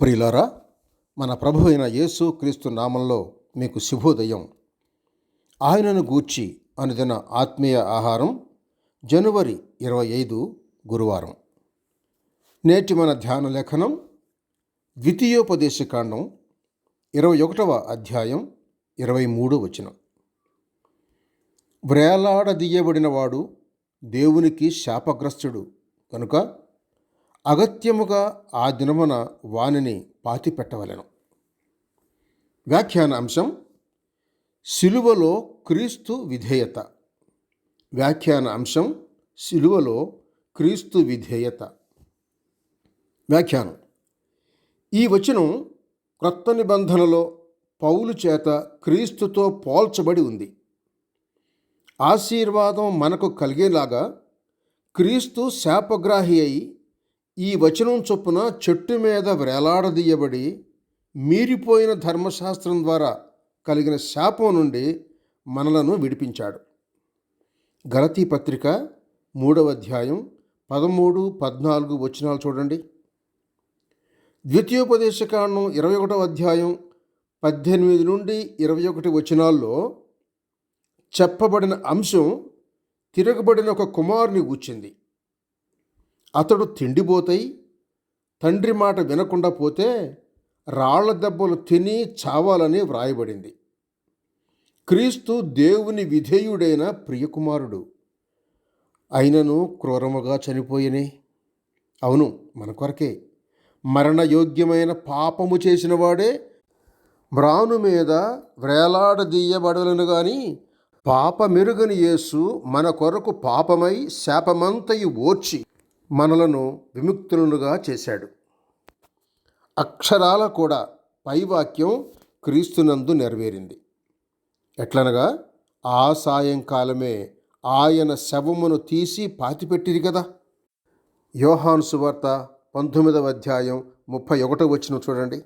ప్రియులారా మన ప్రభు అయిన యేసు క్రీస్తు నామంలో మీకు శుభోదయం. ఆయనను గూర్చి అనుదిన ఆత్మీయ ఆహారం జనవరి ఇరవై ఐదు గురువారం. నేటి మన ధ్యాన లేఖనం ద్వితీయోపదేశకాండం ఇరవై ఒకటవ అధ్యాయం ఇరవై మూడు వచనం. వ్రేలాడదీయబడినవాడు దేవునికి శాపగ్రస్తుడు. కనుక అగత్యముగా ఆ దినమున వానిని పాతిపెట్టవలెను. వ్యాఖ్యాన అంశం సిలువలో క్రీస్తు విధేయత. వ్యాఖ్యాన అంశం సిలువలో క్రీస్తు విధేయత. వ్యాఖ్యానం. ఈ వచనం క్రొత్త నిబంధనలో పౌలు చేత క్రీస్తుతో పోల్చబడి ఉంది. ఆశీర్వాదం మనకు కలిగేలాగా క్రీస్తు శాపగ్రాహి అయి ఈ వచనం చొప్పున చెట్టు మీద వేలాడదీయబడి మీరిపోయిన ధర్మశాస్త్రం ద్వారా కలిగిన శాపం నుండి మనలను విడిపించాడు. గలతీ పత్రిక మూడవ అధ్యాయం పదమూడు పద్నాలుగు వచనాలు చూడండి. ద్వితీయోపదేశకాండం ఇరవై ఒకటవ అధ్యాయం పద్దెనిమిది నుండి ఇరవై ఒకటి వచనాల్లో చెప్పబడిన అంశం తిరగబడిన ఒక కుమారుని కూర్చింది అతడు తిండిపోతాయి. తండ్రి మాట వినకుండా పోతే రాళ్ళ దెబ్బలు తిని చావాలని వ్రాయబడింది. క్రీస్తు దేవుని విధేయుడైన ప్రియకుమారుడు. అయినను క్రూరముగా చనిపోయినే. అవును మన కొరకే. మరణయోగ్యమైన పాపము చేసినవాడే మ్రాను మీద వ్రేలాడదీయబడలను గాని పాపమెరుగని యేసు మన కొరకు పాపమై శాపమంతయు ఓర్చి మనలను విముక్తులుగా చేశాడు. అక్షరాల కూడా పైవాక్యం క్రీస్తునందు నెరవేరింది. ఎట్లనగా ఆ సాయంకాలమే ఆయన శవమును తీసి పాతిపెట్టిరి కదా. యోహాను సువార్త పంతొమ్మిదవ అధ్యాయం ముప్పై ఒకటో వచ్చిన చూడండి.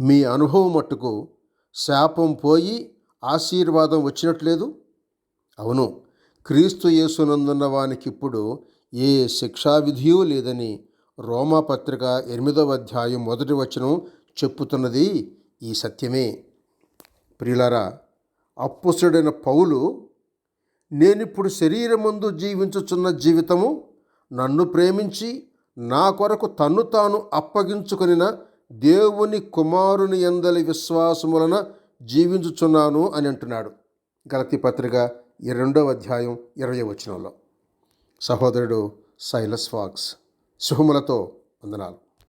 మీ అనుభవం మట్టుకు శాపం పోయి ఆశీర్వాదం వచ్చినట్లేదు? అవును క్రీస్తు యేసునందున్న వానికి ఇప్పుడు ఏ శిక్షావిధియూ లేదని రోమాపత్రిక ఎనిమిదవ అధ్యాయం మొదటి వచనం చెప్పుతున్నది ఈ సత్యమే. ప్రియులారా అప్పుసుడైన పౌలు నేనిప్పుడు శరీరమందు జీవించుచున్న జీవితము నన్ను ప్రేమించి నా కొరకు తన్ను తాను అప్పగించుకునిన దేవుని కుమారుని ఎందలి విశ్వాసములన జీవించుచున్నాను అని అంటున్నాడు. గలతి పత్రిక ఈ రెండవ అధ్యాయం ఇరవై వచనంలో. సహోదరుడు సైలస్ ఫాక్స్ శుభములతో వందనాలు.